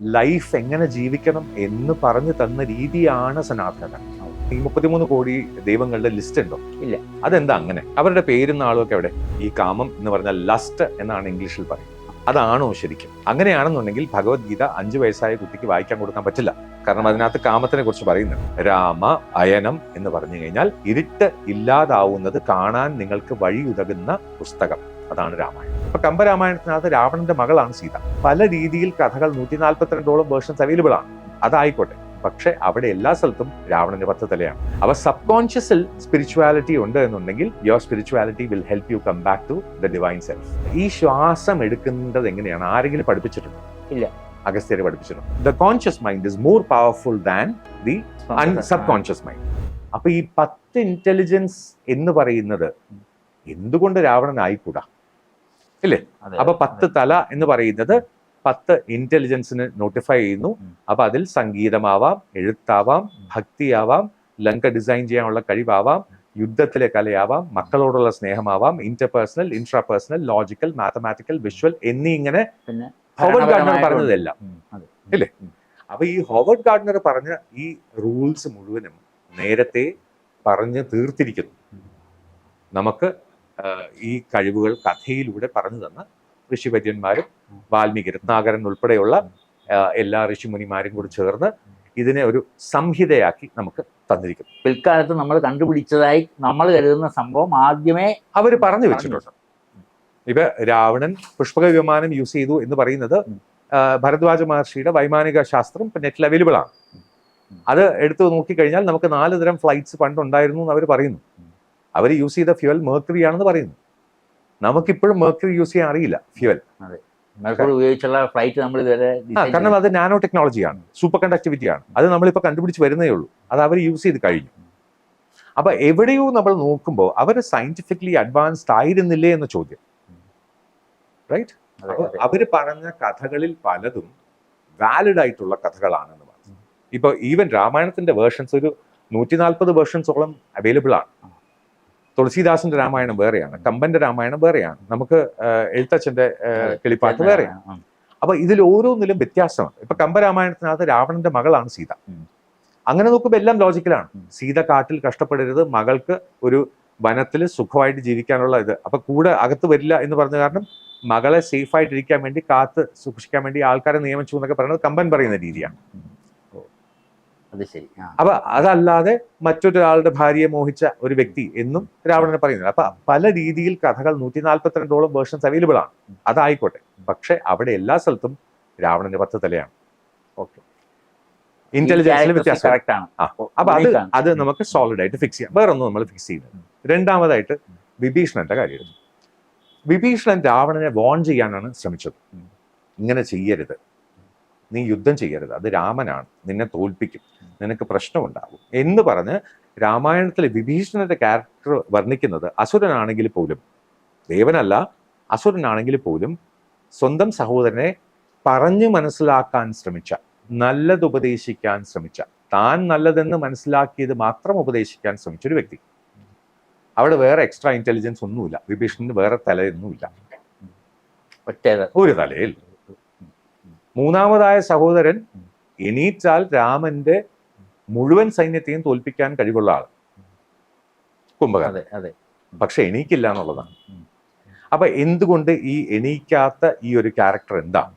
Life എങ്ങനെ ജീവിക്കണം എന്ന് പറഞ്ഞു തന്ന രീതിയാണ് സനാതന ഈ മുപ്പത്തിമൂന്ന് കോടി ദൈവങ്ങളുടെ ലിസ്റ്റ് ഉണ്ടോ? ഇല്ല. അതെന്താ അങ്ങനെ? അവരുടെ പേരും നാളും ഒക്കെ അവിടെ ഈ കാമം എന്ന് പറഞ്ഞാൽ ലസ്റ്റ് എന്നാണ് ഇംഗ്ലീഷിൽ പറയുന്നത്. അതാണോ ശരിക്കും? അങ്ങനെയാണെന്നുണ്ടെങ്കിൽ ഭഗവത്ഗീത അഞ്ചു വയസ്സായ കുട്ടിക്ക് വായിക്കാൻ കൊടുക്കാൻ പറ്റില്ല. കാരണം അതിനകത്ത് കാമത്തിനെ കുറിച്ച് പറയുന്നുണ്ട്. രാമ അയനം എന്ന് പറഞ്ഞു കഴിഞ്ഞാൽ ഇരുട്ട് ഇല്ലാതാവുന്നത് കാണാൻ നിങ്ങൾക്ക് വഴിയുതകുന്ന പുസ്തകം. അതാണ് രാമായണം. അപ്പൊ കമ്പരാമായണത്തിനകത്ത് രാവണന്റെ മകളാണ് സീത. പല രീതിയിൽ കഥകൾ നൂറ്റി നാൽപ്പത്തിരണ്ടോളം വേർഷൻസ് അവൈലബിൾ ആണ്. അതായിക്കോട്ടെ. പക്ഷെ അവിടെ എല്ലാ സ്ഥലത്തും രാവണന്റെ പത്ത് തലയാണ് അവ സബ് കോൺഷ്യസിൽ സ്പിരിച്വാലിറ്റി ഉണ്ട് എന്നുണ്ടെങ്കിൽ your spirituality will help you come back to the divine self ഈ ശ്വാസം എടുക്കുന്നത് എങ്ങനെയാണ്? ആരെങ്കിലും പഠിപ്പിച്ചിട്ടുണ്ടോ? ഇല്ല. അഗസ്ത്യരെ പഠിപ്പിച്ചിട്ടുണ്ട്? The conscious mind is more powerful than the subconscious mind അപ്പൊ ഈ പത്ത് ഇന്റലിജൻസ് എന്ന് പറയുന്നത് എന്തുകൊണ്ട് രാവണൻ ആയിക്കൂടാ ഇല്ലേ? അപ്പൊ പത്ത് തല എന്ന് പറയുന്നത് പത്ത് ഇന്റലിജൻസിന് നോട്ടിഫൈ ചെയ്യുന്നു. അപ്പൊ അതിൽ സംഗീതമാവാം എഴുത്താവാം ഭക്തിയാവാം ലങ്ക ഡിസൈൻ ചെയ്യാനുള്ള കഴിവാവാം യുദ്ധത്തിലെ കലയാവാം മക്കളോടുള്ള സ്നേഹമാവാം interpersonal intrapersonal logical mathematical visual എന്നീ ഇങ്ങനെ ഹോവർഡ് ഗാർഡനർ പറഞ്ഞതെല്ലാം. അല്ലേ. ഇല്ലേ? അപ്പൊ ഈ ഹോവർഡ് ഗാർഡനർ പറഞ്ഞ ഈ റൂൾസ് മുഴുവനും നേരത്തെ പറഞ്ഞ് തീർത്തിരിക്കുന്നു. നമുക്ക് ഈ കഴിവുകൾ കഥയിലൂടെ പറഞ്ഞു തന്ന ഋഷിവര്യന്മാരും വാൽമീകി രത്നാകരൻ ഉൾപ്പെടെയുള്ള എല്ലാ ഋഷിമുനിമാരും കൂടി ചേർന്ന് ഇതിനെ ഒരു സംഹിതയാക്കി നമുക്ക് തന്നിരിക്കുന്നു പിൽക്കാലത്ത് നമ്മൾ കണ്ടുപിടിച്ചതായി നമ്മൾ കരുതുന്ന സംഭവം ആദ്യമേ അവർ പറഞ്ഞു വെച്ചിട്ടുണ്ട് ഇപ്പൊ രാവണൻ പുഷ്പക വിമാനം യൂസ് ചെയ്തു എന്ന് പറയുന്നത് ഭരദ്വാജ മഹർഷിയുടെ വൈമാനിക ശാസ്ത്രം ഇപ്പൊ നെറ്റിൽ അവൈലബിൾ ആണ്. അത് എടുത്തു നോക്കിക്കഴിഞ്ഞാൽ നമുക്ക് നാല് തരം ഫ്ലൈറ്റ്സ് പണ്ട് ഉണ്ടായിരുന്നു എന്ന് അവർ പറയുന്നു. അവർ യൂസ് ചെയ്ത ഫ്യുവൽ മേർക്കറി ആണെന്ന് പറയുന്നു. നമുക്കിപ്പോഴും മേർക്കറി യൂസ് ചെയ്യാൻ അറിയില്ല ഫ്യുവൽ ഉപയോഗിച്ചുള്ള ഫ്ലൈറ്റ് നമ്മൾ ഇതുവരെ കാരണം അത് നാനോ ടെക്നോളജിയാണ് സൂപ്പർ കണ്ടക്ടിവിറ്റി ആണ്. അത് നമ്മളിപ്പോൾ കണ്ടുപിടിച്ച് വരുന്നേ ഉള്ളൂ. അത് അവർ യൂസ് ചെയ്ത് കഴിഞ്ഞു. അപ്പൊ എവിടെയോ നമ്മൾ നോക്കുമ്പോൾ അവർ സയന്റിഫിക്കലി അഡ്വാൻസ്ഡ് ആയിരുന്നില്ലേ എന്ന ചോദ്യം. റൈറ്റ്. അവർ പറഞ്ഞ കഥകളിൽ പലതും വാലിഡ് ആയിട്ടുള്ള കഥകളാണെന്ന് പറഞ്ഞു. ഇപ്പൊ ഈവൻ രാമായണത്തിന്റെ വേർഷൻസ് ഒരു നൂറ്റി നാൽപ്പത് വേർഷൻസോളം അവൈലബിൾ ആണ്. തുളസീദാസിന്റെ രാമായണം വേറെയാണ് കമ്പന്റെ രാമായണം വേറെയാണ് നമുക്ക് എഴുത്തച്ഛന്റെ കിളിപ്പാട്ട് വേറെയാണ്. അപ്പൊ ഇതിൽ ഓരോന്നിലും വ്യത്യാസമുണ്ട് ഇപ്പൊ കമ്പരാമായണത്തിനകത്ത് രാവണന്റെ മകളാണ് സീത. അങ്ങനെ നോക്കുമ്പോൾ എല്ലാം ലോജിക്കലാണ്. സീത കാട്ടിൽ കഷ്ടപ്പെടരുത് മകൾക്ക് ഒരു വനത്തിൽ സുഖമായിട്ട് ജീവിക്കാനുള്ള ഇത്. അപ്പൊ കൂടെ അകത്ത് വരില്ല എന്ന് പറഞ്ഞ കാരണം മകളെ സേഫായിട്ടിരിക്കാൻ വേണ്ടി കാത്ത് സൂക്ഷിക്കാൻ വേണ്ടി ആൾക്കാരെ നിയമിച്ചു എന്നൊക്കെ പറയുന്നത് കമ്പൻ പറയുന്ന രീതിയാണ്. അത് ശരി. അപ്പൊ അതല്ലാതെ മറ്റൊരാളുടെ ഭാര്യയെ മോഹിച്ച ഒരു വ്യക്തി എന്നും രാവണനെ പറയുന്നത് അപ്പൊ പല രീതിയിൽ കഥകൾ നൂറ്റി നാൽപ്പത്തിരണ്ടോളം വേർഷൻസ് അവൈലബിൾ ആണ് അതായിക്കോട്ടെ. പക്ഷെ അവിടെ എല്ലാ സ്ഥലത്തും രാവണന്റെ പത്ത് തലയാണ്. ഓക്കെ. ഇന്റലിജൻസിൽ വ്യത്യാസം. അപ്പൊ അത് അത് നമുക്ക് സോളിഡ് ആയിട്ട് ഫിക്സ് ചെയ്യാം. വേറെ ഒന്നും നമ്മൾ ഫിക്സ് ചെയ്യുന്നത് രണ്ടാമതായിട്ട് വിഭീഷണന്റെ കാര്യം. വിഭീഷണൻ രാവണനെ വോൺ ചെയ്യാനാണ് ശ്രമിച്ചത്. ഇങ്ങനെ ചെയ്യരുത്. നീ യുദ്ധം ചെയ്യരുത്. അത് രാമനാണ്. നിന്നെ തോൽപ്പിക്കും. നിനക്ക് പ്രശ്നമുണ്ടാകും. എന്ന് പറഞ്ഞ് രാമായണത്തിലെ വിഭീഷണന്റെ ക്യാരക്ടർ വർണിക്കുന്നത് അസുരനാണെങ്കിൽ പോലും ദേവനല്ല അസുരനാണെങ്കിൽ പോലും സ്വന്തം സഹോദരനെ പറഞ്ഞു മനസ്സിലാക്കാൻ ശ്രമിച്ച നല്ലത് ഉപദേശിക്കാൻ ശ്രമിച്ച താൻ നല്ലതെന്ന് മനസ്സിലാക്കിയത് മാത്രം ഉപദേശിക്കാൻ ശ്രമിച്ച ഒരു വ്യക്തി. അവിടെ വേറെ എക്സ്ട്രാ ഇന്റലിജൻസ് ഒന്നുമില്ല. വിഭീഷണന് വേറെ തലയൊന്നുമില്ല. ഒറ്റ ഒരു തലയിൽ മൂന്നാമതായ സഹോദരൻ എണീറ്റാൽ രാമന്റെ മുഴുവൻ സൈന്യത്തെയും തോൽപ്പിക്കാൻ കഴിവുള്ള ആൾ കുംഭകർണൻ അതെ പക്ഷെ എണീക്കില്ല എന്നുള്ളതാണ്. അപ്പൊ എന്തുകൊണ്ട് ഈ എണീക്കാത്ത ഈ ഒരു ക്യാരക്ടർ എന്താണ്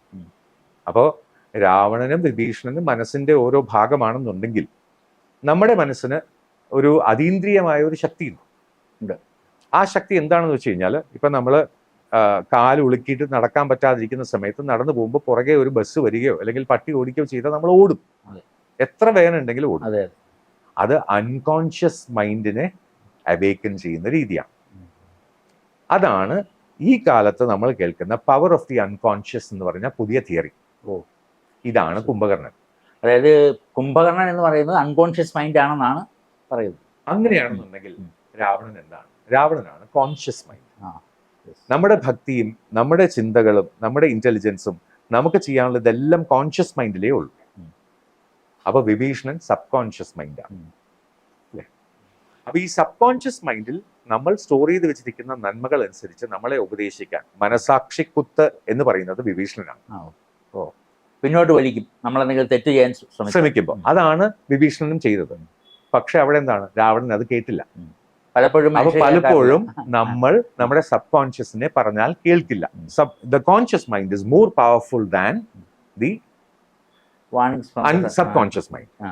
അപ്പോൾ അപ്പോ രാവണനും വിഭീഷണനും മനസ്സിന്റെ ഓരോ ഭാഗമാണെന്നുണ്ടെങ്കിൽ നമ്മുടെ മനസ്സിന് ഒരു അതീന്ദ്രിയമായ ഒരു ശക്തി ഉണ്ട്. ആ ശക്തി എന്താണെന്ന് വെച്ച് കഴിഞ്ഞാൽ ഇപ്പൊ നമ്മൾ കാൽ ഉളുക്കിയിട്ട് നടക്കാൻ പറ്റാതിരിക്കുന്ന സമയത്ത് നടന്നു പോകുമ്പോൾ പുറകെ ഒരു ബസ് വരികയോ അല്ലെങ്കിൽ പട്ടി ഓടിക്കുകയോ ചെയ്താൽ നമ്മൾ ഓടും. എത്ര വേദന ഉണ്ടെങ്കിലും ഓടും. അതെ അത്. അൺകോൺഷ്യസ് മൈൻഡിനെ അവേക്കൻ ചെയ്യുന്ന രീതിയാണ്. അതാണ് ഈ കാലത്ത് നമ്മൾ കേൾക്കുന്ന പവർ ഓഫ് ദി അൺകോൺഷ്യസ് എന്ന് പറഞ്ഞ പുതിയ തിയറി ഓ. ഇതാണ് കുംഭകർണൻ. അതായത് കുംഭകർണൻ എന്ന് പറയുന്നത് അൺകോൺഷ്യസ് മൈൻഡ് ആണെന്നാണ് പറയുന്നത്. അങ്ങനെയാണെന്നുണ്ടെങ്കിൽ രാവണൻ എന്താണ്? രാവണനാണ് കോൺഷ്യസ് മൈൻഡ് ആ. നമ്മുടെ ഭക്തിയും നമ്മുടെ ചിന്തകളും നമ്മുടെ ഇന്റലിജൻസും നമുക്ക് ചെയ്യാനുള്ള ഇതെല്ലാം കോൺഷ്യസ് മൈൻഡിലേ ഉള്ളൂ. അപ്പൊ വിഭീഷണൻ സബ് കോൺഷ്യസ് മൈൻഡാണ്. അപ്പൊ ഈ സബ് കോൺഷ്യസ് മൈൻഡിൽ നമ്മൾ സ്റ്റോർ ചെയ്ത് വെച്ചിരിക്കുന്ന നന്മകൾ അനുസരിച്ച് നമ്മളെ ഉപദേശിക്കാൻ മനസാക്ഷി കുത്ത് എന്ന് പറയുന്നത് വിഭീഷണനാണ്. ഓ. പിന്നോട്ട് വലിക്കും നമ്മൾ എന്തെങ്കിലും തെറ്റ് ചെയ്യാൻ ശ്രമിക്കുമ്പോൾ അതാണ് വിഭീഷണനും ചെയ്തത്. പക്ഷെ അവിടെ എന്താണ്? രാവണൻ അത് കേട്ടില്ല. പലപ്പോഴും അപ്പൊ പലപ്പോഴും നമ്മൾ നമ്മുടെ സബ് കോൺഷ്യസിനെ പറഞ്ഞാൽ കേൾക്കില്ല. Sub the conscious mind is more powerful than the subconscious mind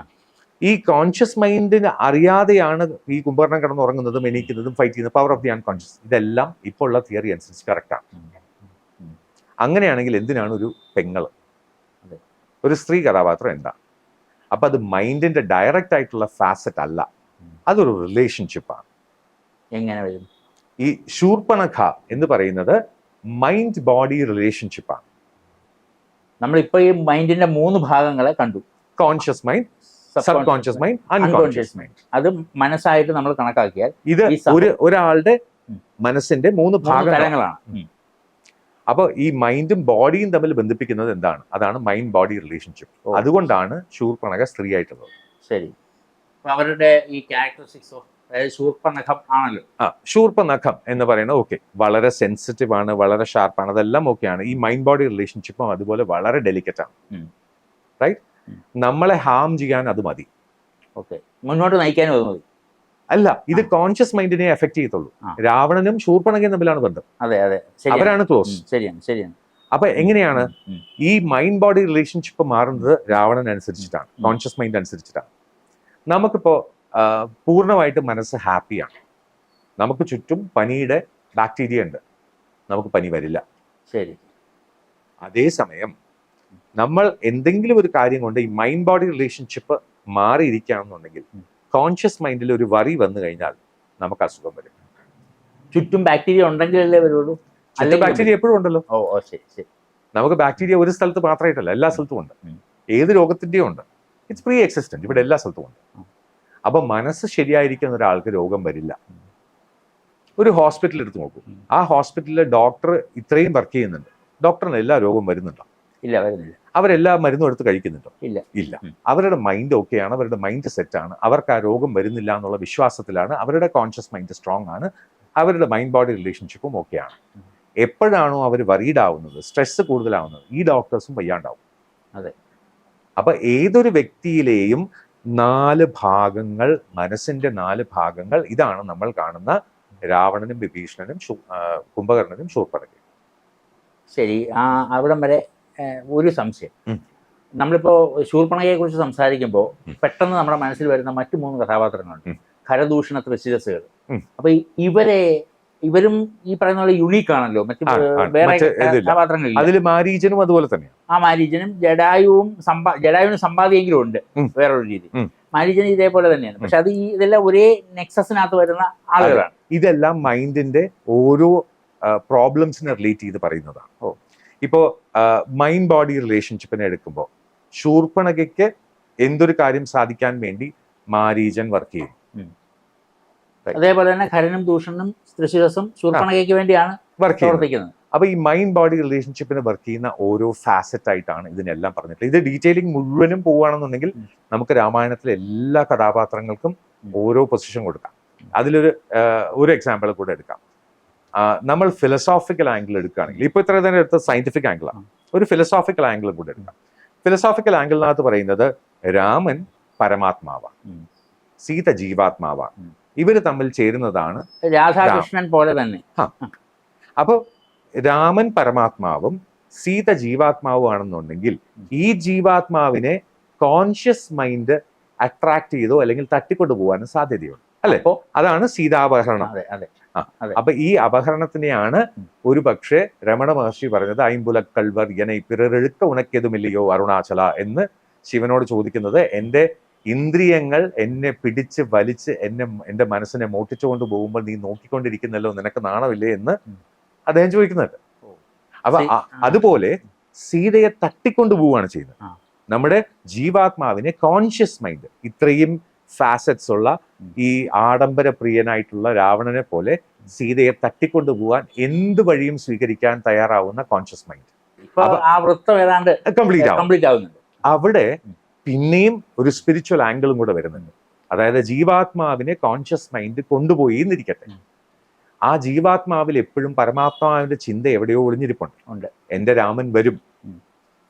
ഈ കോൺഷ്യസ് മൈൻഡിന് അറിയാതെയാണ് ഈ കുംഭകർണം കിടന്ന് ഉറങ്ങുന്നതും എണീക്കുന്നതും ഫൈറ്റ് ചെയ്യുന്നത് പവർ ഓഫ് ദി അൺകോൺഷ്യസ് ഇതെല്ലാം ഇപ്പോൾ ഉള്ള തിയറി അനുസരിച്ച് കറക്റ്റാണ് ആണ്. അങ്ങനെയാണെങ്കിൽ എന്തിനാണ് ഒരു പെങ്ങൾ. ഒരു സ്ത്രീ കഥാപാത്രം എന്താ? അപ്പൊ അത് മൈൻഡിന്റെ ഡയറക്റ്റ് ആയിട്ടുള്ള ഫാസറ്റ് അല്ല. അതൊരു റിലേഷൻഷിപ്പാണ് എങ്ങനെ വരും? ഈ ശൂർപ്പണഖ എന്ന് പറയുന്നത് മൈൻഡ് ബോഡി റിലേഷൻഷിപ്പാണ് നമ്മളിപ്പോ ഈ മൈൻഡിന്റെ മൂന്ന് ഭാഗങ്ങളെ കണ്ടു. Conscious mind subconscious mind unconscious mind അത് മനസ്സായിട്ട് നമ്മൾ കണക്കാക്കിയാൽ ഇത് ഒരു ഒരാളുടെ മനസ്സിന്റെ മൂന്ന് ഭാഗങ്ങളാണ്. അപ്പോൾ അപ്പൊ ഈ മൈൻഡും ബോഡിയും തമ്മിൽ ബന്ധിപ്പിക്കുന്നത് എന്താണ്? അതാണ് മൈൻഡ് ബോഡി റിലേഷൻഷിപ്പ് അതുകൊണ്ടാണ് ശൂർപ്പണക സ്ത്രീ ആയിട്ടുള്ളത് ശരി അവരുടെ ഈ ക്യാരക്ടറിസ്റ്റിക്സ് ശൂർപ്പനഖം ആണല്ലോ. ആ ശൂർപ്പനഖം എന്ന് പറയുന്നത് ഓക്കെ വളരെ സെൻസിറ്റീവ് ആണ് വളരെ ഷാർപ്പാണ് അതെല്ലാം ഓക്കെയാണ് ഈ മൈൻഡ് ബോഡി റിലേഷൻഷിപ്പും അതുപോലെ വളരെ ഡെലിക്കറ്റ് ആണ്. റൈറ്റ് നമ്മളെ ഹാം ചെയ്യാൻ അത് മതി. ഓക്കെ മുന്നോട്ട് നയിക്കാനും അത് മതി. അല്ല ഇത് കോൺഷ്യസ് മൈൻഡിനെ എഫക്ട് ചെയ്യത്തുള്ളൂ. രാവണനും ശൂർപ്പണകയും തമ്മിലാണ് ബന്ധം. അതെ അതെ. അവരാണ് ക്ലോസ് ശരിയാണ് ശരിയാണ്. അപ്പൊ എങ്ങനെയാണ്. ഈ മൈൻഡ് ബോഡി റിലേഷൻഷിപ്പ് മാറുന്നത് രാവണൻ അനുസരിച്ചിട്ടാണ് കോൺഷ്യസ് മൈൻഡ് അനുസരിച്ചിട്ടാണ്. നമുക്കിപ്പോ പൂർണമായിട്ട് മനസ്സ് ഹാപ്പിയാണ്. നമുക്ക് ചുറ്റും പനിയുടെ ബാക്ടീരിയ ഉണ്ട്. നമുക്ക് പനി വരില്ല. ശരി. അതേസമയം നമ്മൾ എന്തെങ്കിലും ഒരു കാര്യം കൊണ്ട് ഈ മൈൻഡ് ബോഡി റിലേഷൻഷിപ്പ് മാറിയിരിക്കുകയാണെന്നുണ്ടെങ്കിൽ. കോൺഷ്യസ് മൈൻഡിൽ ഒരു വറി വന്നു കഴിഞ്ഞാൽ നമുക്ക് അസുഖം വരും. ചുറ്റും ബാക്ടീരിയ ഉണ്ടെങ്കിലല്ലേ വരുള്ളൂ? അല്ല ബാക്ടീരിയ എപ്പോഴും ഉണ്ടല്ലോ. ഓ ഓ ശരി ശരി. നമുക്ക് ബാക്ടീരിയ ഒരു സ്ഥലത്ത് മാത്രമായിട്ടല്ല എല്ലാ സ്ഥലത്തും ഉണ്ട്. ഏത് രോഗത്തിന്റെയും ഉണ്ട്. ഇറ്റ്സ് പ്രീ എക്സിസ്റ്റന്റ് ഇവിടെ എല്ലാ സ്ഥലത്തും ഉണ്ട്. അപ്പൊ മനസ്സ് ശരിയായിരിക്കുന്ന ഒരാൾക്ക് രോഗം വരില്ല. ഒരു ഹോസ്പിറ്റലിൽ എടുത്ത് നോക്കും. ആ ഹോസ്പിറ്റലിലെ ഡോക്ടർ ഇത്രയും വർക്ക് ചെയ്യുന്നുണ്ട്. ഡോക്ടറിന് എല്ലാ രോഗവും വരുന്നുണ്ടോ? ഇല്ല വരുന്നില്ല. അവരെല്ലാ മരുന്നും എടുത്ത് കഴിക്കുന്നുണ്ടോ? ഇല്ല. ഇല്ല. അവരുടെ മൈൻഡ് ഓക്കെയാണ് അവരുടെ മൈൻഡ് സെറ്റ് ആണ്. അവർക്ക് ആ രോഗം വരുന്നില്ല എന്നുള്ള വിശ്വാസത്തിലാണ് അവരുടെ കോൺഷ്യസ് മൈൻഡ് സ്ട്രോങ് ആണ്. അവരുടെ മൈൻഡ് ബോഡി റിലേഷൻഷിപ്പും ഓക്കെയാണ് ആണ്. എപ്പോഴാണോ അവർ വറീഡ് ആവുന്നത് സ്ട്രെസ് കൂടുതലാവുന്നത് ഈ ഡോക്ടേഴ്സും വയ്യാണ്ടാവും. അതെ. അപ്പൊ ഏതൊരു വ്യക്തിയിലെയും നാല് ഭാഗങ്ങൾ മനസ്സിന്റെ നാല് ഭാഗങ്ങൾ ഇതാണ് നമ്മൾ കാണുന്ന രാവണനും വിഭീഷണനും കുംഭകർണനും ശൂർപ്പണക്കും ശരി ആ അവിടം വരെ ഒരു സംശയം. നമ്മളിപ്പോ ശൂർപ്പണകയെ കുറിച്ച് സംസാരിക്കുമ്പോൾ പെട്ടെന്ന് നമ്മുടെ മനസ്സിൽ വരുന്ന മറ്റു മൂന്ന് കഥാപാത്രങ്ങളുണ്ട്. ഖരദൂഷണ ത്രിശിരസുകൾ അപ്പൊ ഇവരെ ഇവരും ഈ പറയുന്ന പോലെ യുണീക്ക് ആണല്ലോ. മറ്റു. വേറെ. കഥാപാത്രങ്ങളില്ല. അതിൽ മാരീചനും അതുപോലെ തന്നെയാണ് ആ മാരീജനും ജഡായുവും സമ്പാ ജഡായുവിന് സമ്പാദിയെങ്കിലും ഉണ്ട്. വേറൊരു രീതി. മാരീജൻ മാരീജന് ഇതേപോലെ തന്നെയാണ്. പക്ഷെ അത് ഈ ഇതെല്ലാം ഒരേ നെക്സസിനകത്ത് വരുന്ന ആളുകളാണ്. ഇതെല്ലാം മൈൻഡിന്റെ ഓരോ പ്രോബ്ലംസിനെ റിലേറ്റ് ചെയ്ത് പറയുന്നതാണ്. ഓ. ഇപ്പോ മൈൻഡ് ബോഡി റിലേഷൻഷിപ്പിനെ എടുക്കുമ്പോൾ ശൂർപ്പണകയ്ക്ക് എന്തൊരു കാര്യം സാധിക്കാൻ വേണ്ടി മാരീജൻ വർക്ക് ചെയ്യും? അതേപോലെ തന്നെ ഖരനും ദൂഷണനും ത്രിശിരസും ശൂർപ്പണകയ്ക്ക് വേണ്ടിയാണ് വർക്ക് പ്രവർത്തിക്കുന്നത്. അപ്പൊ ഈ മൈൻഡ് ബോഡി റിലേഷൻഷിപ്പിന് വർക്ക് ചെയ്യുന്ന ഓരോ ഫാസറ്റ് ആയിട്ടാണ് ഇതിനെല്ലാം പറഞ്ഞിട്ടുള്ളത്. ഇത് ഡീറ്റെയിലിംഗ് മുഴുവനും പോവുകയാണെന്നുണ്ടെങ്കിൽ നമുക്ക് രാമായണത്തിലെ എല്ലാ കഥാപാത്രങ്ങൾക്കും ഓരോ പൊസിഷൻ കൊടുക്കാം. അതിലൊരു ഒരു എക്സാമ്പിൾ കൂടെ എടുക്കാം. നമ്മൾ ഫിലോസോഫിക്കൽ ആംഗിൾ എടുക്കുകയാണെങ്കിൽ ഇപ്പൊ ഇത്ര തന്നെ എടുത്ത സയന്റിഫിക് ആംഗിളാണ് ഒരു ഫിലോസോഫിക്കൽ ആംഗിൾ കൂടെ എടുക്കാം. ഫിലോസോഫിക്കൽ ആംഗിളിനകത്ത് പറയുന്നത് രാമൻ പരമാത്മാവാണ്. സീത ജീവാത്മാവാണ്. ഇവർ തമ്മിൽ ചേരുന്നതാണ് രാധാകൃഷ്ണൻ പോലെ തന്നെ. അപ്പൊ രാമൻ പരമാത്മാവും സീത ജീവാത്മാവും ആണെന്നുണ്ടെങ്കിൽ ഈ ജീവാത്മാവിനെ കോൺഷ്യസ് മൈൻഡ് അട്രാക്ട് ചെയ്തോ അല്ലെങ്കിൽ തട്ടിക്കൊണ്ടു പോകാനും സാധ്യതയുണ്ട്. അല്ലെ? അപ്പോ അതാണ് സീതാപഹരണം. അപ്പൊ ഈ അപഹരണത്തിനെയാണ്. ഒരു പക്ഷേ രമണ മഹർഷി പറഞ്ഞത് ഐമ്പുലക്കൾവർ എനെ പിറരെഴുക്ക ഉണക്കിയതുമില്ലയോ അരുണാചല? എന്ന് ശിവനോട് ചോദിക്കുന്നത് എന്റെ ഇന്ദ്രിയങ്ങൾ എന്നെ പിടിച്ച് വലിച്ച് എന്നെ എന്റെ മനസ്സിനെ മോട്ടിച്ചുകൊണ്ട് പോകുമ്പോൾ നീ നോക്കിക്കൊണ്ടിരിക്കുന്നല്ലോ നിനക്ക് നാണമില്ലേ എന്ന് അദ്ദേഹം ചോദിക്കുന്നുണ്ട്. അപ്പൊ അതുപോലെ സീതയെ തട്ടിക്കൊണ്ടു പോവുകയാണ് ചെയ്യുന്നത്. നമ്മുടെ ജീവാത്മാവിനെ കോൺഷ്യസ് മൈൻഡ് ഇത്രയും ഫാസറ്റ്സ് ഉള്ള ഈ ആഡംബര പ്രിയനായിട്ടുള്ള രാവണനെ പോലെ സീതയെ തട്ടിക്കൊണ്ടു പോകാൻ എന്ത് വഴിയും സ്വീകരിക്കാൻ തയ്യാറാവുന്ന കോൺഷ്യസ് മൈൻഡ് ആ വൃത്തം ഏതാണ്ട് കംപ്ലീറ്റ് ആവുന്നുണ്ട്. അവിടെ. പിന്നെയും ഒരു സ്പിരിച്വൽ ആംഗിളും കൂടെ വരുന്നുണ്ട്. അതായത് ജീവാത്മാവിനെ കോൺഷ്യസ് മൈൻഡ് കൊണ്ടുപോയി എന്നിരിക്കട്ടെ. ആ ജീവാത്മാവിൽ എപ്പോഴും പരമാത്മാവിന്റെ ചിന്ത എവിടെയോ ഒളിഞ്ഞിരിപ്പുണ്ട്. ഉണ്ട്. എന്റെ രാമൻ വരും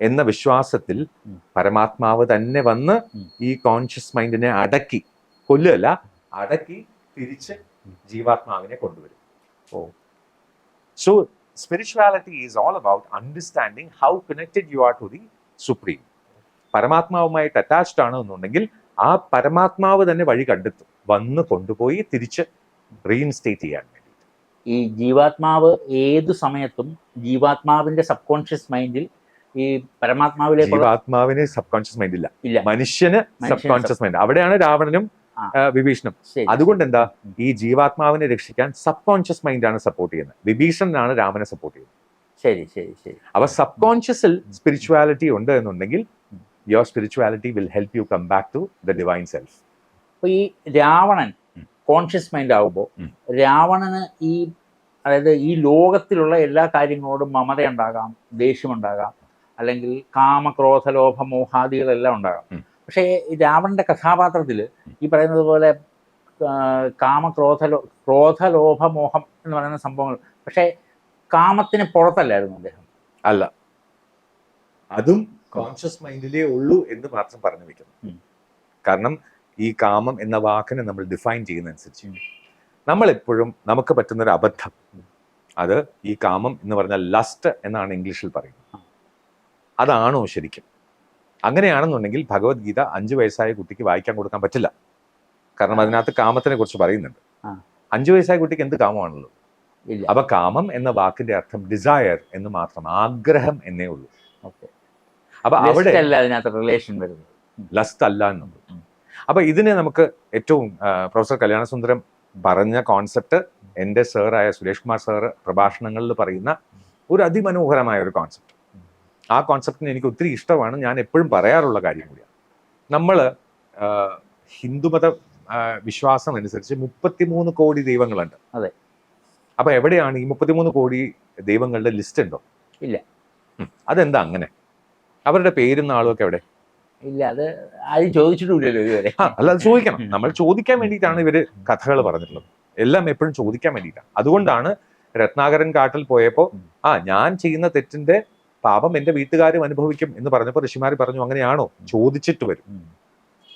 എന്ന വിശ്വാസത്തിൽ പരമാത്മാവ് തന്നെ വന്ന് ഈ കോൺഷ്യസ് മൈൻഡിനെ അടക്കി കൊല്ലല്ല അടക്കി തിരിച്ച് ജീവാത്മാവിനെ കൊണ്ടുവരും. ഓ. So spirituality is all about understanding how connected you are to the supreme പരമാത്മാവുമായിട്ട് attached ആണ് എന്നുണ്ടെങ്കിൽ ആ പരമാത്മാവ് തന്നെ വഴി കണ്ടെത്തും. വന്ന് കൊണ്ടുപോയി തിരിച്ച് റീഇൻസ്റ്റേറ്റ് ചെയ്യാൻ വേണ്ടി ഈ ജീവാത്മാവ് ഏത് സമയത്തും ജീവാത്മാവിന്റെ സബ് കോൺഷ്യസ് മൈൻഡിൽ ഈ പരമാത്മാവിലേക്കുള്ള ജീവാത്മാവിന് സബ് കോൺഷ്യസ് മൈൻഡ് ഇല്ല. ഇല്ല. മനുഷ്യന് സബ് കോൺഷ്യസ് മൈൻഡ് അവിടെയാണ് രാവണനും വിഭീഷണും. അതുകൊണ്ട് എന്താ? ഈ ജീവാത്മാവിനെ രക്ഷിക്കാൻ സബ് കോൺഷ്യസ് മൈൻഡാണ് സപ്പോർട്ട് ചെയ്യുന്നത്. വിഭീഷണനാണ് രാമനെ സപ്പോർട്ട് ചെയ്യുന്നത്. ശരി ശരി ശരി. അപ്പൊ സബ് കോൺഷ്യസിൽ സ്പിരിച്വാലിറ്റി ഉണ്ട് എന്നുണ്ടെങ്കിൽ your spirituality will help you come back to the divine self അപ്പോൾ ഈ രാവണൻ. കോൺഷ്യസ് മൈൻഡ് ആകുമ്പോൾ. രാവണന് ഈ അതായത് ഈ ലോകത്തിലുള്ള എല്ലാ കാര്യങ്ങളോടും മമത ഉണ്ടാകാം ദേഷ്യമുണ്ടാകാം അല്ലെങ്കിൽ കാമക്രോധ ലോഭ മോഹാദികളെല്ലാം ഉണ്ടാകാം. പക്ഷേ രാവണന്റെ കഥാപാത്രത്തിൽ ഈ പറയുന്നത് പോലെ കാമക്രോധ ലോ ക്രോധലോഭ മോഹം എന്ന് പറയുന്ന സംഭവങ്ങൾ പക്ഷേ കാമത്തിന് പുറത്തല്ലായിരുന്നു അദ്ദേഹം അല്ല അതും കോൺഷ്യസ് മൈൻഡിലേ ഉള്ളൂ എന്ന് മാത്രം പറഞ്ഞു വെക്കുന്നു. കാരണം ഈ കാമം എന്ന വാക്കിനെ നമ്മൾ ഡിഫൈൻ ചെയ്യുന്നതനുസരിച്ച്. നമ്മൾ എപ്പോഴും നമുക്ക് പറ്റുന്ന ഒരു അബദ്ധം. അത് ഈ കാമം എന്ന് പറഞ്ഞാൽ ലസ്റ്റ് എന്നാണ് ഇംഗ്ലീഷിൽ പറയുന്നത്. അതാണോ ശരിക്കും? അങ്ങനെയാണെന്നുണ്ടെങ്കിൽ ഭഗവത്ഗീത അഞ്ചു വയസ്സായ കുട്ടിക്ക് വായിക്കാൻ കൊടുക്കാൻ പറ്റില്ല. കാരണം അതിനകത്ത് കാമത്തിനെ കുറിച്ച് പറയുന്നുണ്ട്. അഞ്ചു വയസ്സായ കുട്ടിക്ക് എന്ത് കാമമാണുള്ളത്? അപ്പൊ കാമം എന്ന വാക്കിന്റെ അർത്ഥം ഡിസയർ എന്ന് മാത്രം ആഗ്രഹം എന്നേ ഉള്ളൂ. ഓക്കെ. അപ്പൊ അവിടെ അല്ല അതിനകത്ത് റിലേഷൻ വരുന്നത്. ലസ്റ്റ് അല്ല എന്നുള്ളത്. അപ്പൊ ഇതിനെ നമുക്ക് ഏറ്റവും പ്രൊഫസർ കല്യാണസുന്ദരം പറഞ്ഞ കോൺസെപ്റ്റ് എന്റെ സാറായ സുരേഷ് കുമാർ സാറ് പ്രഭാഷണങ്ങളിൽ പറയുന്ന ഒരു അതിമനോഹരമായ ഒരു കോൺസെപ്റ്റ് ആ കോൺസെപ്റ്റിന് എനിക്ക് ഒത്തിരി ഇഷ്ടമാണ്. ഞാൻ എപ്പോഴും പറയാറുള്ള കാര്യം കൂടിയാണ്. നമ്മൾ ഹിന്ദുമത വിശ്വാസം അനുസരിച്ച് മുപ്പത്തിമൂന്ന് കോടി ദൈവങ്ങളുണ്ട്. അതെ. അപ്പൊ എവിടെയാണ് ഈ മുപ്പത്തിമൂന്ന് കോടി ദൈവങ്ങളുടെ ലിസ്റ്റ് ഉണ്ടോ? ഇല്ല. അതെന്താ അങ്ങനെ? അവരുടെ പേരും നാളും ഒക്കെ എവിടെ? ഇല്ല അത് ആരും ചോദിച്ചിട്ടില്ലല്ലോ ഇതുവരെ. അല്ല അത് ചോദിക്കണം. നമ്മൾ ചോദിക്കാൻ വേണ്ടിയിട്ടാണ് ഇവർ കഥകൾ പറഞ്ഞിട്ടുള്ളത്. എല്ലാം എപ്പോഴും ചോദിക്കാൻ വേണ്ടിയിട്ടാണ്. അതുകൊണ്ടാണ് രത്നാകരൻ കാട്ടിൽ പോയപ്പോ ആ ഞാൻ ചെയ്യുന്ന തെറ്റിന്റെ പാപം എന്റെ വീട്ടുകാരും അനുഭവിക്കും എന്ന് പറഞ്ഞപ്പോൾ ഋഷിമാർ പറഞ്ഞു അങ്ങനെയാണോ? ചോദിച്ചിട്ട് വരും.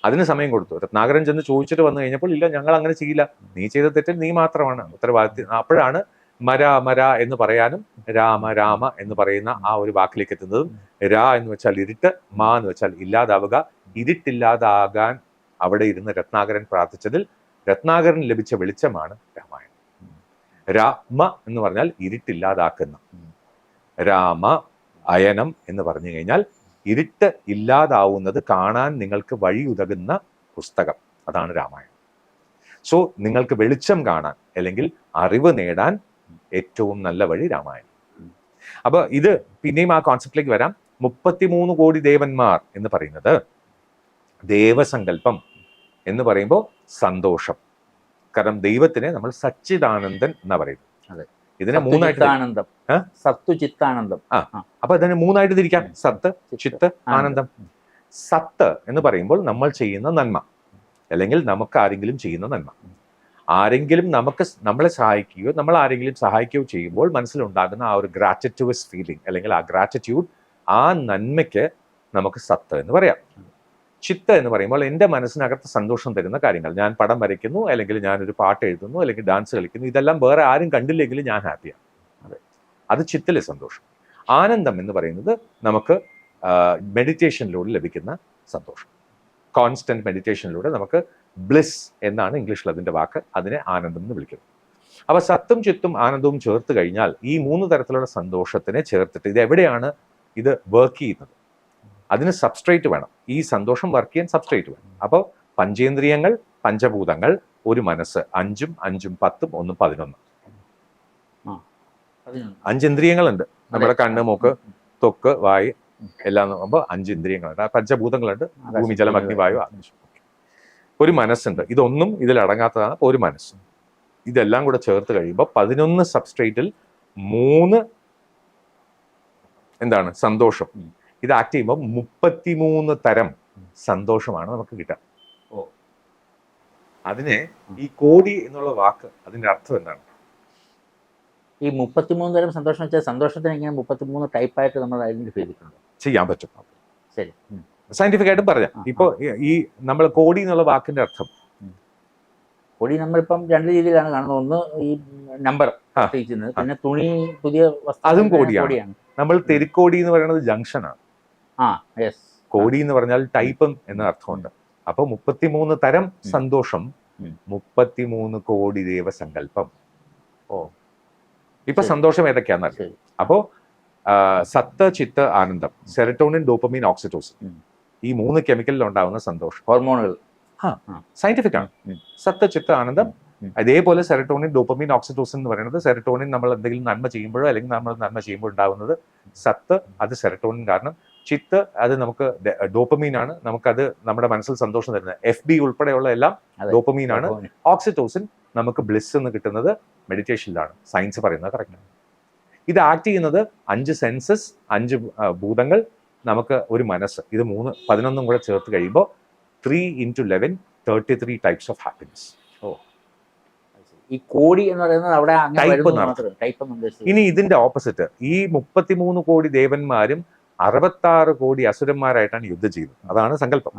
അതിന് സമയം കൊടുത്തു. രത്നാകരൻ ചെന്ന് ചോദിച്ചിട്ട് വന്നു കഴിഞ്ഞപ്പോൾ ഇല്ല ഞങ്ങൾ അങ്ങനെ ചെയ്യില്ല. നീ ചെയ്ത തെറ്റിൽ നീ മാത്രമാണ്. ഉത്തരവാദിത്വം. അപ്പോഴാണ് മര മര എന്ന് പറയാനും രാമ രാമ എന്ന് പറയുന്ന ആ ഒരു വാക്കിലേക്ക് എത്തുന്നതും രാ എന്ന് വെച്ചാൽ ഇരുട്ട് മാ എന്ന് വെച്ചാൽ ഇല്ലാതാവുക ഇരുട്ടില്ലാതാകാൻ അവിടെ ഇരുന്ന് രത്നാകരൻ പ്രാർത്ഥിച്ചതിൽ രത്നാകരൻ ലഭിച്ച വെളിച്ചമാണ് രാമായണം. രാമ എന്ന് പറഞ്ഞാൽ ഇരുട്ടില്ലാതാക്കുന്ന. രാമ അയനം എന്ന് പറഞ്ഞു കഴിഞ്ഞാൽ ഇരുട്ട് ഇല്ലാതാവുന്നത് കാണാൻ നിങ്ങൾക്ക് വഴിയുതകുന്ന പുസ്തകം. അതാണ് രാമായണം. സോ നിങ്ങൾക്ക് വെളിച്ചം കാണാൻ അല്ലെങ്കിൽ അറിവ് നേടാൻ ഏറ്റവും നല്ല വഴി രാമായണം. അപ്പൊ ഇത് പിന്നെയും ആ കോൺസെപ്റ്റിലേക്ക് വരാം. മുപ്പത്തിമൂന്ന് കോടി ദേവന്മാർ എന്ന് പറയുന്നത് ദേവസങ്കല്പം എന്ന് പറയുമ്പോൾ സന്തോഷം. കാരണം ദൈവത്തിനെ നമ്മൾ സച്ചിദാനന്ദൻ എന്നാ പറയുന്നത്. അതെ. ഇതിനെ മൂന്നായിട്ട് ആനന്ദം സത്വചിത്താനന്ദം ചിത്താനന്ദം സത്വചിത്താനന്ദം അപ്പൊ ഇതിനെ മൂന്നായിട്ട് തിരിക്കാം. സത്ത് ചിത്ത് ആനന്ദം. സത്ത് എന്ന് പറയുമ്പോൾ നമ്മൾ ചെയ്യുന്ന നന്മ. അല്ലെങ്കിൽ നമുക്ക് ആരെങ്കിലും ചെയ്യുന്ന നന്മ. ആരെങ്കിലും നമുക്ക് നമ്മളെ സഹായിക്കുകയോ നമ്മൾ ആരെങ്കിലും സഹായിക്കുകയോ ചെയ്യുമ്പോൾ മനസ്സിലുണ്ടാകുന്ന ആ ഒരു ഗ്രാറ്റിറ്റ്യൂസ് ഫീലിംഗ് അല്ലെങ്കിൽ ആ ഗ്രാറ്റിറ്റ്യൂഡ് ആ നന്മയ്ക്ക് നമുക്ക് സത്ത് എന്ന് പറയാം. ചിത്ത എന്ന് പറയുമ്പോൾ എന്റെ മനസ്സിനകത്ത് സന്തോഷം തരുന്ന കാര്യങ്ങൾ. ഞാൻ പടം വരയ്ക്കുന്നു അല്ലെങ്കിൽ ഞാനൊരു പാട്ട് എഴുതുന്നു അല്ലെങ്കിൽ ഡാൻസ് കളിക്കുന്നു ഇതെല്ലാം വേറെ ആരും കണ്ടില്ലെങ്കിലും ഞാൻ ഹാപ്പിയാണ് അതെ. അത് ചിത്തിലെ സന്തോഷം. ആനന്ദം എന്ന് പറയുന്നത് നമുക്ക് മെഡിറ്റേഷനിലൂടെ ലഭിക്കുന്ന സന്തോഷം. കോൺസ്റ്റന്റ് മെഡിറ്റേഷനിലൂടെ നമുക്ക് ബ്ലിസ് എന്നാണ് ഇംഗ്ലീഷിൽ അതിന്റെ വാക്ക്. അതിനെ ആനന്ദം എന്ന് വിളിക്കുന്നത് അപ്പോൾ സത്തും ചിത്തും ആനന്ദവും ചേർത്ത് കഴിഞ്ഞാൽ ഈ മൂന്ന് തരത്തിലുള്ള സന്തോഷത്തിനെ ചേർത്തിട്ട് ഇത് എവിടെയാണ് ഇത് വർക്ക് ചെയ്യുന്നത്? അതിന് സബ്സ്ട്രേറ്റ് വേണം. ഈ സന്തോഷം വർക്ക് ചെയ്യാൻ സബ്സ്ട്രേറ്റ് വേണം. അപ്പോൾ പഞ്ചേന്ദ്രിയങ്ങൾ പഞ്ചഭൂതങ്ങൾ ഒരു മനസ്സ് അഞ്ചും അഞ്ചും പത്തും ഒന്നും പതിനൊന്ന്. അഞ്ചേന്ദ്രിയങ്ങളുണ്ട്. നമ്മുടെ കണ്ണ് മൂക്ക് തൊക്ക് വായ് എല്ലാം നോക്കുമ്പോൾ അഞ്ച് ഇന്ദ്രിയങ്ങളുണ്ട് പഞ്ചഭൂതങ്ങളുണ്ട്. ഭൂമി ജലം അഗ്നി വായു ആകാശം ഒരു മനസ്സുണ്ട്. ഇതൊന്നും ഇതിൽ അടങ്ങാത്തതാണ് ഒരു മനസ്സ്. ഇതെല്ലാം കൂടെ ചേർത്ത് കഴിയുമ്പോൾ പതിനൊന്ന് സബ്സ്ട്രേറ്റിൽ മൂന്ന് എന്താണ്? സന്തോഷം. ഇത് ആക്ട് ചെയ്യുമ്പോൾ മുപ്പത്തിമൂന്ന് തരം സന്തോഷമാണ് നമുക്ക് കിട്ടുക. ഓ. അതിനെ ഈ കോടി എന്നുള്ള വാക്ക് അതിന്റെ അർത്ഥം എന്താണ്? ഈ മുപ്പത്തിമൂന്ന് തരം സന്തോഷം വെച്ചാൽ സന്തോഷത്തിന് ഇങ്ങനെ മുപ്പത്തിമൂന്ന് ടൈപ്പായിട്ട് നമ്മൾ ഐഡന്റിഫൈ ചെയ്തിട്ടുണ്ട്? ചെയ്യാൻ പറ്റും. ശരി. സയന്റിഫിക് ആയിട്ടും പറയാം ആ, ഇപ്പൊ ഈ- നമ്മൾ കോടി എന്നുള്ള വാക്കിന്റെ അർത്ഥം. കോടി നമ്മളിപ്പം രണ്ട് രീതിയിലാണ് കാണുന്നത്. ഒന്ന് ഈ നമ്പർ പിന്നെ തുണി പുതിയ അതും കോടിയാണ്. നമ്മൾ തെരുക്കോടി എന്ന് പറയുന്നത് ജംഗ്ഷനാണ് ആ യെസ് കോടി എന്ന് പറഞ്ഞാൽ ടൈപ്പ് എന്ന അർത്ഥമുണ്ട്. അപ്പൊ മുപ്പത്തിമൂന്ന് തരം സന്തോഷം. മുപ്പത്തിമൂന്ന് കോടി ദേവസങ്കല്പം ഓ. ഇപ്പൊ സന്തോഷം ഏതൊക്കെയാണെന്നറിയാം അപ്പോ സത്ത ചിത്ത് ആനന്ദം സെറട്ടോണിൻ ഡോപ്പമീൻ ഓക്സിറ്റോസിൻ ഉം. ഈ മൂന്ന് കെമിക്കലിൽ ഉണ്ടാകുന്ന സന്തോഷം. ഹോർമോണുകൾ. ആ സയന്റിഫിക് ആണ്. സത്യ ചിത്ത ആനന്ദം അതേപോലെ സെറട്ടോണിൻ ഡോപ്പമീൻ ഓക്സിറ്റോസിൻ എന്ന് പറയുന്നത് സെറട്ടോണിൻ നമ്മൾ എന്തെങ്കിലും നന്മ ചെയ്യുമ്പോഴോ അല്ലെങ്കിൽ നമ്മൾ നന്മ ചെയ്യുമ്പോൾ ഉണ്ടാവുന്നത് സത്ത് അത് സെറട്ടോണിൻ കാരണം. ചിത്ത് അത് നമുക്ക് ഡോപ്പമീൻ ആണ്. നമുക്കത് നമ്മുടെ മനസ്സിൽ സന്തോഷം തരുന്നത്. എഫ് ബി ഉൾപ്പെടെയുള്ള എല്ലാം ഡോപ്പമീൻ ആണ്. ഓക്സിറ്റോസിൻ നമുക്ക് ബ്ലിസ് എന്ന് കിട്ടുന്നത് മെഡിറ്റേഷനിലാണ് സയൻസ് പറയുന്നത് കറക്റ്റ് ഇത് ആക്ട് ചെയ്യുന്നത് അഞ്ച് സെൻസസ് അഞ്ച് ഭൂതങ്ങൾ നമുക്ക് ഒരു മനസ്സ് ഇത് മൂന്ന് പതിനൊന്നും കൂടെ ചേർത്ത് കഴിയുമ്പോൾ three into eleven thirty three types of happiness oh ഈ കോടി എന്ന് പറയുന്നത് അവിടെ ടൈപ്പ് ഇനി ഇതിന്റെ ഓപ്പോസിറ്റ് ഈ മുപ്പത്തിമൂന്ന് കോടി ദേവന്മാരും അറുപത്താറ് കോടി അസുരന്മാരായിട്ടാണ് യുദ്ധം ചെയ്യുന്നത്. അതാണ് സങ്കല്പം.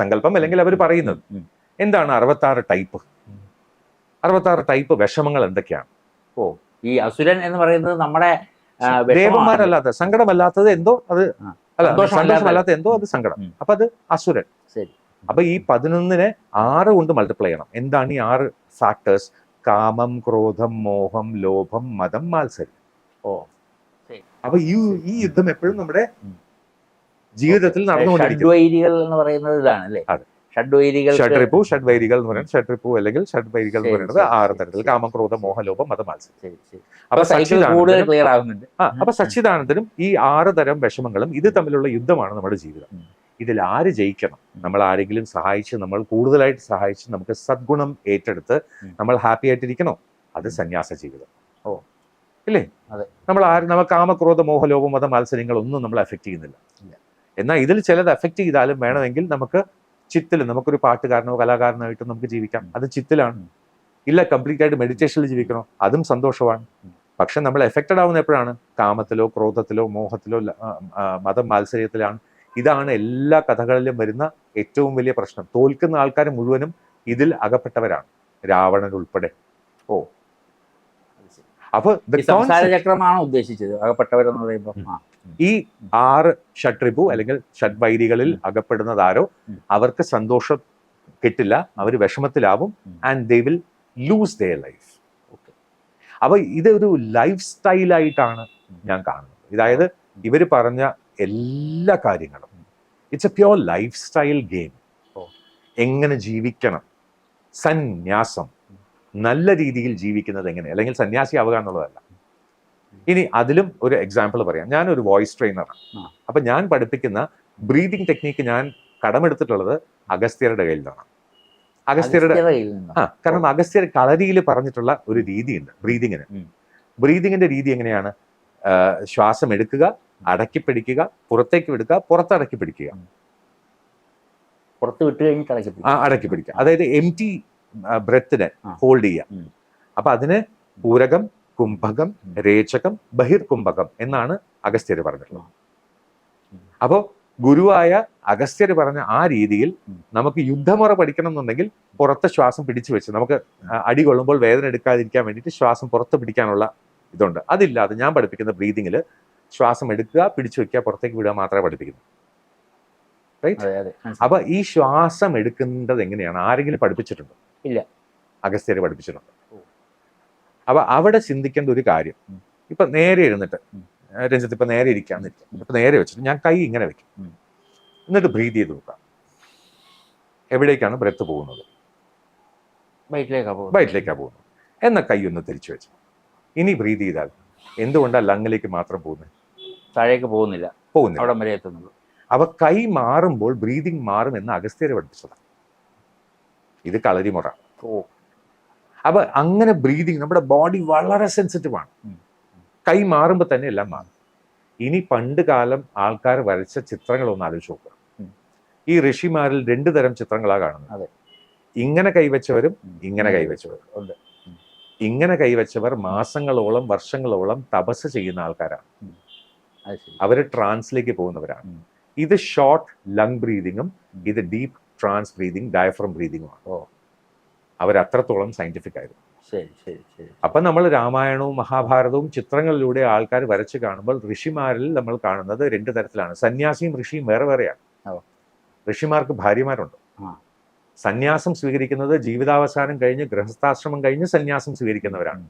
സങ്കല്പം അല്ലെങ്കിൽ അവർ പറയുന്നത്. എന്താണ് അറുപത്താറ് ടൈപ്പ് അറുപത്താറ് ടൈപ്പ് വിഷമങ്ങൾ എന്തൊക്കെയാണ്? ഓ ഈ അസുരൻ എന്ന് പറയുന്നത് നമ്മുടെ. ദേവന്മാരല്ലാത്ത സങ്കടമല്ലാത്തത് എന്തോ അത് അല്ല സന്തോഷമല്ലാത്ത- എന്തോ അത് സങ്കടം. അപ്പൊ അത് അസുരൻ. ശരി. അപ്പൊ ഈ പതിനൊന്നിനെ ആറ് കൊണ്ട് മൾട്ടിപ്ലൈ ചെയ്യണം. എന്താണ് ഈ ആറ് ഫാക്ടേഴ്സ് കാമം ക്രോധം മോഹം ലോഭം മതം മാത്സര്യം. ഓ അപ്പൊ ഈ ഈ യുദ്ധം എപ്പോഴും നമ്മുടെ. ജീവിതത്തിൽ നടന്നുകൊണ്ടിരിക്കും എന്ന് പറയുന്നത് ഇതാണ് അല്ലേ? അതെ. ഷഡ്വൈരികൾ ഷഡ്രിപ്പു ഷഡ്വൈരികൾ എന്ന് പറയുന്നത് ഷഡ്രിപ്പു അല്ലെങ്കിൽ ഷഡ്വൈരികൾ എന്ന് പറയുന്നത് ആറ് തരത്തിൽ കാമക്രോധ മോഹലോപം ക്രോധം മോഹ ലോഭം മതം മാത്സര്യം ശരി ശരി. അപ്പൊ സച്ചിദാനന്ദനും ക്ലിയർ ആകുന്നുണ്ട് ആ അപ്പൊ സച്ചിദാനന്ദനും ഈ ആറ് തരം വിഷമങ്ങളും ഇത് തമ്മിലുള്ള യുദ്ധമാണ് നമ്മുടെ ജീവിതം. ഇതിൽ ആര് ജയിക്കണം? നമ്മൾ ആരെങ്കിലും സഹായിച്ച് നമ്മൾ കൂടുതലായിട്ട് സഹായിച്ച് നമുക്ക് സദ്ഗുണം ഏറ്റെടുത്ത് നമ്മൾ ഹാപ്പി ആയിട്ടിരിക്കണോ? അത് സന്യാസ ജീവിതം. ഓ. ഇല്ലേ? അതെ. നമ്മൾ ആര് നമ്മൾ കാമക്രോധ മോഹലോപം മത മത്സരങ്ങളൊന്നും നമ്മൾ എഫക്ട് ചെയ്യുന്നില്ല. എന്നാൽ ഇതിൽ ചിലത് എഫക്ട് ചെയ്താലും വേണമെങ്കിൽ നമുക്ക് ചിത്തിൽ നമുക്കൊരു പാട്ടുകാരനോ കലാകാരനോ നമുക്ക് ജീവിക്കാം. അത് ചിത്തിലാണ്. ഇല്ല കംപ്ലീറ്റ് ആയിട്ട് മെഡിറ്റേഷനിൽ ജീവിക്കണോ? അതും സന്തോഷമാണ്. പക്ഷെ നമ്മൾ എഫക്റ്റഡ് ആവുന്ന എപ്പോഴാണ്? കാമത്തിലോ ക്രോധത്തിലോ മോഹത്തിലോ മതം മാത്സര്യത്തിലാണ്. ഇതാണ് എല്ലാ കഥകളിലും വരുന്ന ഏറ്റവും വലിയ പ്രശ്നം. തോൽക്കുന്ന ആൾക്കാർ മുഴുവനും ഇതിൽ അകപ്പെട്ടവരാണ്. രാവണൻ ഉൾപ്പെടെ. ഓ. അപ്പൊ സംസാര ചക്രമാണ് ഉദ്ദേശിച്ചത്? അകപ്പെട്ടവരെന്ന് പറയുമ്പോൾ ഈ ആറ് ഷഡ്രിപു അല്ലെങ്കിൽ ഷഡ്വൈരികളിൽ ഉം. അവർക്ക് സന്തോഷം കിട്ടില്ല അവർ വിഷമത്തിലാവും and they will lose their life okay അപ്പൊ ഇതൊരു ലൈഫ് സ്റ്റൈലായിട്ടാണ് ഞാൻ കാണുന്നത്. അതായത് ഇവർ പറഞ്ഞ എല്ലാ കാര്യങ്ങളും. It's a pure lifestyle game എങ്ങനെ ജീവിക്കണം? സന്യാസം. നല്ല രീതിയിൽ ജീവിക്കുന്നത് എങ്ങനെ അല്ലെങ്കിൽ സന്യാസി ആവുക എന്നുള്ളതല്ല. ഇനി അതിലും ഒരു എക്സാമ്പിൾ പറയാം. ഞാൻ ഒരു വോയിസ് ട്രെയിനറാണ്. അപ്പൊ ഞാൻ പഠിപ്പിക്കുന്ന ബ്രീതിങ് ടെക്നീക്ക് ഞാൻ കടമെടുത്തിട്ടുള്ളത് അഗസ്ത്യരുടെ കയ്യിൽ നിന്നാണ് അഗസ്ത്യരുടെ ആ കാരണം അഗസ്ത്യർ കളരിയിൽ പറഞ്ഞിട്ടുള്ള ഒരു രീതിയുണ്ട് ബ്രീതിങ്ങിന്. ബ്രീതിങ്ങിന്റെ രീതി എങ്ങനെയാണ്? ശ്വാസം എടുക്കുക അടക്കി പിടിക്കുക പുറത്തേക്ക് വിടുക പുറത്തടക്കി പിടിക്കുക. പുറത്ത് വിട്ട് കഴിഞ്ഞിട്ട് അടക്കി പിടിക്കുക. അതായത് എം ടി ബ്രെത്തിനെ ഹോൾഡ് ചെയ്യുക. അപ്പൊ അതിന് പൂരകം കുംഭകം. രേചകം ബഹിർകുംഭകം എന്നാണ് അഗസ്ത്യർ പറഞ്ഞിട്ടുള്ളത്. അപ്പോൾ അപ്പോ ഗുരുവായ അഗസ്ത്യർ പറഞ്ഞ ആ രീതിയിൽ നമുക്ക് യുദ്ധമുറ പഠിക്കണം എന്നുണ്ടെങ്കിൽ പുറത്തെ ശ്വാസം പിടിച്ചു വെച്ച് നമുക്ക് അടി കൊള്ളുമ്പോൾ വേദന എടുക്കാതിരിക്കാൻ വേണ്ടിയിട്ട് ശ്വാസം പുറത്ത് പിടിക്കാനുള്ള ഇതുണ്ട്. അതില്ലാതെ ഞാൻ പഠിപ്പിക്കുന്ന ബ്രീതിങ്ങിൽ ശ്വാസം എടുക്കുക പിടിച്ചു വെക്കുക പുറത്തേക്ക് വിടുക മാത്രമേ പഠിപ്പിക്കുന്നു റൈറ്റ് അപ്പൊ ഈ ശ്വാസം എടുക്കുന്നത് എങ്ങനെയാണ്? ആരെങ്കിലും പഠിപ്പിച്ചിട്ടുണ്ടോ? ഇല്ല. അഗസ്ത്യർ പഠിപ്പിച്ചിട്ടുണ്ട്. അപ്പൊ അവിടെ ചിന്തിക്കേണ്ട ഒരു കാര്യം. ഇപ്പൊ നേരെ ഇരുന്നിട്ട് രഞ്ജിത്ത് ഇപ്പൊ നേരെ ഇരിക്കാന്ന് ഇരിക്കാം ഇപ്പൊ നേരെ വെച്ചിട്ട് ഞാൻ കൈ ഇങ്ങനെ വെക്കും. എന്നിട്ട് ബ്രീത് ചെയ്ത് നോക്കാം. എവിടേക്കാണ് ബ്രെത്ത് പോകുന്നത്? വയറ്റിലേക്കാ പോകുന്നത്. എന്ന കൈ ഒന്ന് തിരിച്ചു വെച്ചു. ഇനി ബ്രീത് ചെയ്താൽ എന്തുകൊണ്ടാണ് ലങ്ങിലേക്ക് മാത്രം പോകുന്നത് താഴേക്ക് പോകുന്നില്ല. പോകുന്നില്ല. അവിടെ വരെ എത്തുന്നുള്ളൂ. അവ കൈ മാറുമ്പോൾ ബ്രീതിങ് മാറും എന്ന് അഗസ്ത്യരെ പഠിപ്പിച്ചതാണ്. ഇത് കളരിമുറ. ഓ. അപ്പൊ അങ്ങനെ ബ്രീതിങ് നമ്മുടെ ബോഡി വളരെ സെൻസിറ്റീവ് ആണ്. കൈ മാറുമ്പോൾ തന്നെ എല്ലാം മാറും. ഇനി പണ്ട് കാലം ആൾക്കാർ വരച്ച ചിത്രങ്ങൾ ഒന്ന് ആലോചിച്ച് നോക്കുക. ഈ ഋഷിമാരിൽ രണ്ടു തരം ചിത്രങ്ങളാണ് അതെ. കാണുന്നത് ഇങ്ങനെ കൈവച്ചവരും. ഇങ്ങനെ കൈവച്ചവരും ഉണ്ട്. ഇങ്ങനെ കൈവച്ചവർ മാസങ്ങളോളം വർഷങ്ങളോളം തപസ് ചെയ്യുന്ന ആൾക്കാരാണ്. അവർ ട്രാൻസിലേക്ക് പോകുന്നവരാണ്. ഇത് ഷോർട്ട് ലങ് ബ്രീതിങ്ങും ഇത് ഡീപ്പ് ട്രാൻസ് ബ്രീതിങ് ഡയഫ്രം ബ്രീതിങ്ങുമാണ് അത്രത്തോളം സയന്റിഫിക് ആയിരുന്നു. ശരി ശരി ശരി. അപ്പൊ നമ്മൾ രാമായണവും മഹാഭാരതവും ചിത്രങ്ങളിലൂടെ ആൾക്കാർ വരച്ച് കാണുമ്പോൾ ഋഷിമാരിൽ നമ്മൾ കാണുന്നത് രണ്ട് തരത്തിലാണ്. സന്യാസിയും ഋഷിയും വേറെ വേറെയാണ്. ഋഷിമാർക്ക് ഭാര്യമാരുണ്ട്. സന്യാസം സ്വീകരിക്കുന്നത് ജീവിതാവസാനം കഴിഞ്ഞ് ഗൃഹസ്ഥാശ്രമം കഴിഞ്ഞ് സന്യാസം സ്വീകരിക്കുന്നവരാണ്.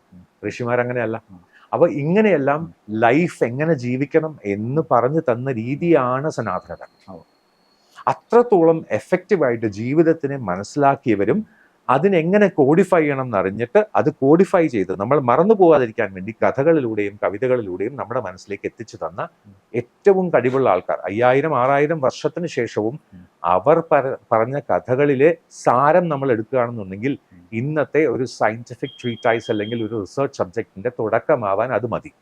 ഋഷിമാർ അങ്ങനെയല്ല ഉം. അപ്പൊ ഇങ്ങനെയെല്ലാം ലൈഫ് എങ്ങനെ ജീവിക്കണം എന്ന് പറഞ്ഞു തന്ന രീതിയാണ് സനാതനത. അത്രത്തോളം എഫക്റ്റീവായിട്ട് ജീവിതത്തിനെ മനസ്സിലാക്കിയവരും അതിനെങ്ങനെ കോഡിഫൈ ചെയ്യണം എന്നറിഞ്ഞിട്ട് അത് കോഡിഫൈ ചെയ്ത് നമ്മൾ മറന്നു പോകാതിരിക്കാൻ വേണ്ടി കഥകളിലൂടെയും കവിതകളിലൂടെയും നമ്മുടെ മനസ്സിലേക്ക് എത്തിച്ചു തന്ന ഏറ്റവും കഴിവുള്ള ആൾക്കാർ. അയ്യായിരം ആറായിരം വർഷത്തിന് ശേഷവും അവർ പറഞ്ഞ കഥകളിലെ സാരം നമ്മൾ എടുക്കുകയാണെന്നുണ്ടെങ്കിൽ ഇന്നത്തെ ഒരു സയന്റിഫിക് ട്രീറ്റൈസ് അല്ലെങ്കിൽ ഒരു റിസർച്ച് സബ്ജക്റ്റിന്റെ തുടക്കമാവാൻ അത് മതി.